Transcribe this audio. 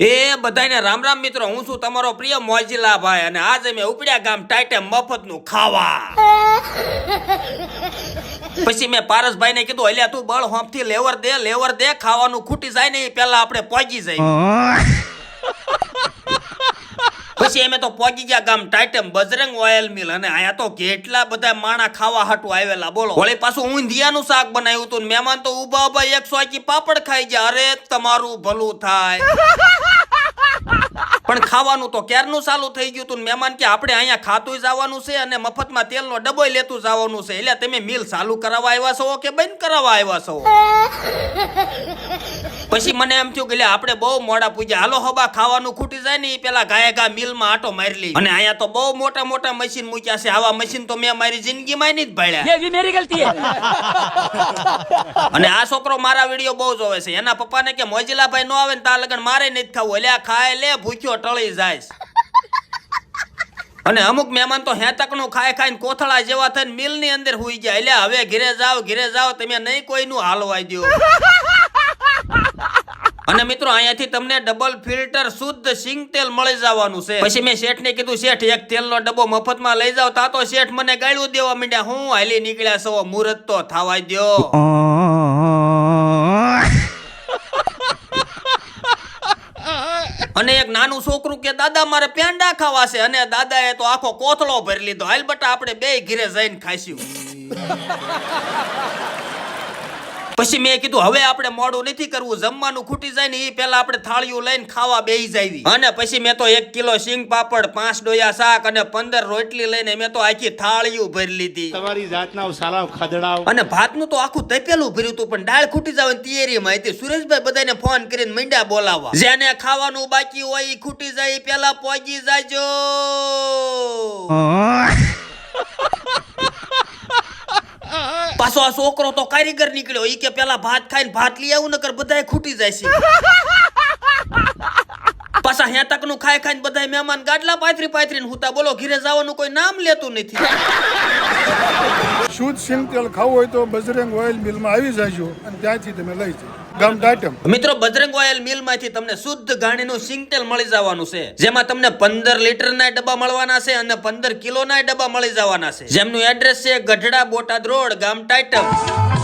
એ બધાને રામ રામ મિત્રો, હું છું તમારો પ્રિય મોજીલા ભાઈ અને આજે મેં ઉપડ્યા ગામ ટાઈટે મફતનું ખાવા. પછી મેં પારસભાઈ ને કીધું, અલ્યા, તું બળ હોંફથી લેવર દે લેવર દે, ખાવાનું ખૂટી જાય ને એ પેલા આપણે પહોંચી જાય પછી અમે તો પહોંચી ગયા ગામ ટાઇટમ બજરંગ ઓઇલ મિલ અને આયા તો કેટલા બધા માણા ખાવા હાટુ આવેલા, બોલો. વળી પાછું ઊંધિયાનું શાક બનાવ્યું હતું મહેમાન તો ઊભા ઊભા એક સોકી પાપડ ખાઈ ગયા. અરે, તમારું ભલું થાય. પણ ખાવાનું તો ક્યારનું ચાલુ થઈ ગયું હતું મહેમાન કે આપણે અહીંયા ખાતું જવાનું છે અને મફતમાં તેલનો ડબ્બોય લેતું જવાનું છે. એટલે તમે મિલ ચાલુ કરાવવા આવ્યા છો કે બંધ કરાવવા આવ્યા છો? પછી મને એમ થયું કે લે આપણે બહુ મોડા પૂજ્યા. હાલો હબા ખાવાનું ખૂટી જાય ને એ પેલા ગાયે ગા મિલમાં આટો મારી લઈ. અને અહીંયા તો બહુ મોટા મોટા મશીન મૂક્યા છે. આવા મશીન તો મેં મારી જિંદગીમાં નહીં જ ભાડ્યા. અને આ છોકરો મારા વીડિયો બહુ જોવે છે. એના પપ્પાને કે મોજીલાભાઈ નો આવે ને તા લગન મારે નથી ખાવું. એટલે આ ખાય લે ભૂખ્યો ટળી જાય. અને અમુક મહેમાન તો હેતકનું ખાઈ ખાઈને કોથળા જેવા થઈને મિલની અંદર હુઈ ગયા. એટલે હવે ઘરે જાઓ ઘરે જાઓ તમે નહીં કોઈનું હાલવાઈ દો અને મિત્રો અહીંયાથી તમને ડબલ ફિલ્ટર શુદ્ધ સિંગ તેલ મળી જવાનું છે. પછી મેં શેઠ ને કીધું શેઠ એક તેલનો ડબ્બો મફતમાં લઈ જાવ તા તો શેઠ મને ગાળ્યું દેવા માંડ્યા. હું હાલી નીકળ્યા છો મુહૂર્ત તો થવાય દ્યો. અને એક નાનું છોકરું કે દાદા મારે પેંડા ખાવા છે. અને દાદાએ તો આખો કોથળો ભરી લીધો. હાલ બટા આપણે બે ઘીરે જઈને ખાઈશું. પછી મેં કીધું હવે આપણે મોડું નથી કરવું જમવાનું ખૂટી જાય ને એ પેલા આપણે થાળીઓ લઈને ખાવા બેહી જાય અને પછી મેં તો એક કિલો સિંગ પાપડ પાંચ ડોયા શાક અને પંદર રોટલી લઈને મેં તો આખી થાળીઓ ભરી લીધી. તમારી જાતના સાલાવ ખદડાવ અને ભાતનું તો આખું તપેલું ભર્યું હતું પણ દાળ ખૂટી જવાની તૈયારીમાં હતી. સુરેશભાઈ બધાને ફોન કરીને મીંડા બોલાવવા. જેને ખાવાનું બાકી હોય એ ખૂટી જાય પેલા પહોંચી જાજો. પાછો આ છોકરો તો કારીગર નીકળ્યો. ઈ કે પેલા ભાત ખાઈને ભાત લઈ આવું, નકર બધાય ખૂટી જાય છે પાછા હેતકનું ખાઈ ખાઈને બધા મહેમાન ગાડલા પાથરી પાથરીને હુતા. બોલો, ઘીરે જવાનું કોઈ નામ લેતું નથી. શુદ્ધ સિંગ તેલ ખાવું હોય તો બજરંગ ઓઇલ મિલમાં આવી જાજો અને ત્યાંથી તમે લઈ જાઓ. મિત્રો, બજરંગ ઓઇલ મિલમાંથી તમને શુદ્ધ ઘાણીનું સિંગતેલ મળી જવાનું છે. જેમાં તમને પંદર લીટર ના ડબ્બા મળવાના છે અને પંદર કિલો ના ડબ્બા મળી જવાના છે. જેમનું એડ્રેસ છે ગઢડા બોટાદ રોડ, ગામ ટાઈટમ